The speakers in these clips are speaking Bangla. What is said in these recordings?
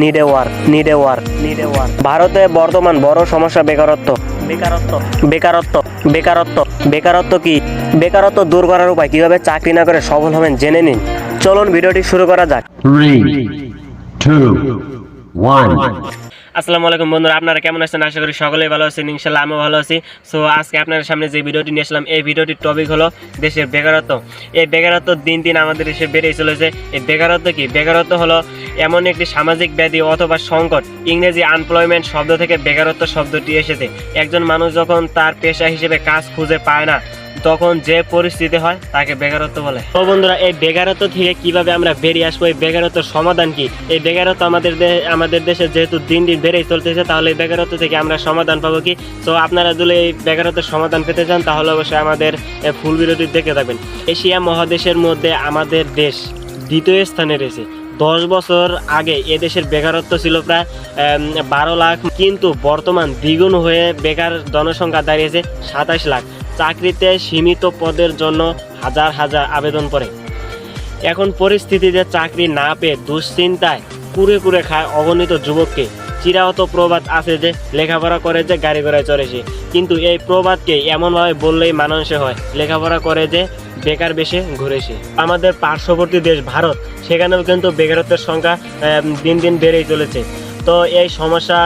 নিডে ওয়ার নিডে ওয়ার নিডে ওয়ার ভারতে বর্তমান বড় সমস্যা বেকারত্ব। বেকারত্ব। বেকারত্ব বেকারত্ব বেকারত্ব কি? বেকারত্ব দূর করার উপায় কীভাবে চাকরি না করে সফল হবেন জেনে নিন। চলুন ভিডিওটি শুরু করা যাক। Three, two, one. আসসালামু আলাইকুম বন্ধুরা আপনারা কেমন আছেন? আশা করি সকলেই ভালো আছেন ইনশাল্লাহ আমিও ভালো আছি। সো আজকে আপনাদের সামনে যে ভিডিওটি নিয়ে আসলাম এই ভিডিওটির টপিক হলো দেশের বেকারত্ব। এই বেকারত্ব দিন দিন আমাদের দেশে বেড়েই চলেছে। এই বেকারত্ব কি? বেকারত্ব হলো এমন একটি সামাজিক ব্যাধি অথবা সংকট, ইংরেজি আনপ্লয়মেন্ট শব্দ থেকে বেকারত্ব শব্দটি এসেছে। একজন মানুষ যখন তার পেশা হিসেবে কাজ খুঁজে পায় না, তখন যে পরিস্থিতি হয় তাকে বেকারত্ব বলে। তো বন্ধুরা, এই বেকারত্ব থেকে কীভাবে আমরা বেরিয়ে আসব? এই বেকারত্বের সমাধান কি? এই বেকারত্ব আমাদের আমাদের দেশে যেহেতু দিন দিন বেড়েই চলতেছে, তাহলে এই বেকারত্ব থেকে আমরা সমাধান পাবো কি? তো আপনারা যদি এই বেকারত্বের সমাধান পেতে চান, তাহলে অবশ্যই আমাদের ফুল বিরতি দেখে থাকবেন। এশিয়া মহাদেশের মধ্যে আমাদের দেশ দ্বিতীয় স্থানে রয়েছে। দশ বছর আগে এদেশের বেকারত্ব ছিল প্রায় বারো লাখ। কিন্তু বর্তমান দ্বিগুণ হয়ে বেকার জনসংখ্যা দাঁড়িয়েছে সাতাশ লাখ। চাকরিতে সীমিত পদের জন্য হাজার হাজার আবেদন করে এখন পরিস্থিতিতে চাকরি না পেয়ে দুশ্চিন্তায় কুড়ে কুড়ে খায় অগণিত যুবককে। চিরাহত প্রবাদ আছে যে, লেখাপড়া করে যে গাড়ি ঘোড়ায় চড়েছে কিন্তু এই প্রবাদকে এমনভাবে বললেই মানাংশে হয়, লেখাপড়া করে যে বেকার বেশে ঘুরেছে আমাদের পার্শ্ববর্তী দেশ ভারত, সেখানেও কিন্তু বেকারত্বের সংখ্যা দিন দিন বেড়েই চলেছে। তো এই সমস্যা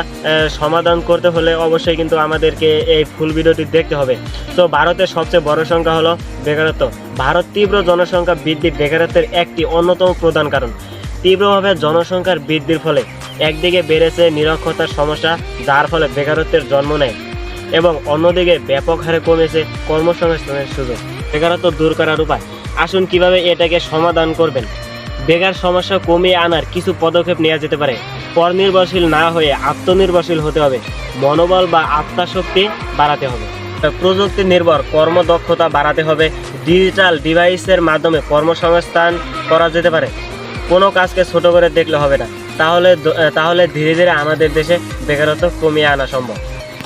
সমাধান করতে হলে অবশ্যই কিন্তু আমাদেরকে এই ফুল ভিডিওটি দেখতে হবে। তো ভারতের সবচেয়ে বড় সংখ্যা হলো বেকারত্ব। ভারত তীব্র জনসংখ্যা বৃদ্ধি বেকারত্বের একটি অন্যতম প্রধান কারণ। তীব্রভাবে জনসংখ্যার বৃদ্ধির ফলে একদিকে বেড়েছে নিরক্ষতার সমস্যা, যার ফলে বেকারত্বের জন্ম নেয়, এবং অন্যদিকে ব্যাপক হারে কমেছে কর্মসংস্থানের সুযোগ। বেকারত্ব দূর করার উপায়। আসুন কীভাবে এটাকে সমাধান করবেন। বেকার সমস্যা কমিয়ে আনার কিছু পদক্ষেপ নেওয়া যেতে পারে। পরনির্ভরশীল না হয়ে আত্মনির্ভরশীল হতে হবে। মনোবল বা আত্মাশক্তি বাড়াতে হবে। প্রযুক্তি নির্ভর কর্মদক্ষতা বাড়াতে হবে। ডিজিটাল ডিভাইসের মাধ্যমে কর্মসংস্থান করা যেতে পারে। কোনো কাজকে ছোট করে দেখলে হবে না। তাহলে তাহলে ধীরে ধীরে আমাদের দেশে বেকারত্ব কমিয়ে আনা সম্ভব।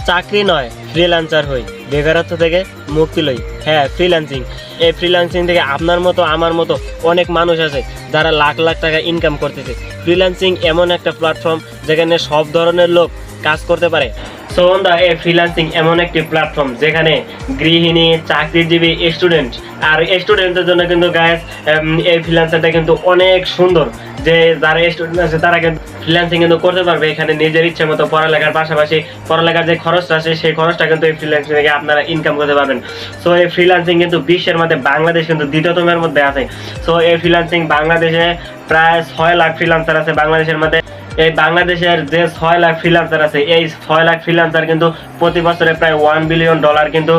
চাকরি নয় ফ্রিল্যান্সার হই। বেকারত্ব থেকে মুক্তি লই। হ্যাঁ ফ্রিল্যান্সিং এই ফ্রিল্যান্সিং থেকে আপনার মতো, আমার মতো অনেক মানুষ আছে যারা লাখ লাখ টাকা ইনকাম করতেছে। ফ্রিল্যান্সিং এমন একটা প্ল্যাটফর্ম যেখানে সব ধরনের লোক কাজ করতে পারে। সো বন্ধুরা এই ফ্রিল্যান্সিং এমন একটি প্ল্যাটফর্ম যেখানে গৃহিণী, চাকরিজীবী স্টুডেন্ট আর স্টুডেন্টদের জন্য কিন্তু গায়েস এই ফ্রিল্যান্সারটা কিন্তু অনেক সুন্দর। যে যারা স্টুডেন্ট আছে তারা কিন্তু ফ্রিল্যান্সিং কিন্তু করতে পারবে। এখানে নিজের ইচ্ছে মতো পড়ালেখার পাশাপাশি পড়ালেখার যে খরচটা আছে, সেই খরচটা কিন্তু এই ফ্রিল্যান্সিং থেকে আপনারা ইনকাম করতে পারবেন। সো এই ফ্রিল্যান্সিং কিন্তু বিশ্বের মধ্যে, বাংলাদেশ কিন্তু দ্বিতীয়তমের মধ্যে আছে। সো এই ফ্রিল্যান্সিং বাংলাদেশে প্রায় ছয় লাখ ফ্রিল্যান্সার আছে। বাংলাদেশের মধ্যে এই বাংলাদেশের যে ছয় লাখ ফ্রিলান্সার আছে, এই ছয় লাখ ফ্রিল্যান্সার কিন্তু প্রতি বছরে প্রায় ওয়ান বিলিয়ন ডলার কিন্তু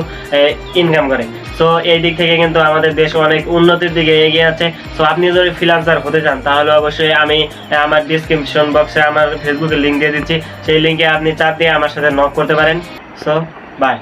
ইনকাম করে। সো এই দিক থেকে কিন্তু আমাদের দেশ অনেক উন্নতির দিকে এগিয়ে আছে। সো আপনি যদি ফ্রিলান্সার হতে চান, তাহলে অবশ্যই আমি আমার ডিসক্রিপশন বক্সে আমার ফেসবুকে লিঙ্ক দিয়ে দিচ্ছি। সেই লিঙ্কে আপনি চাপ দিয়ে আমার সাথে নক করতে পারেন। So by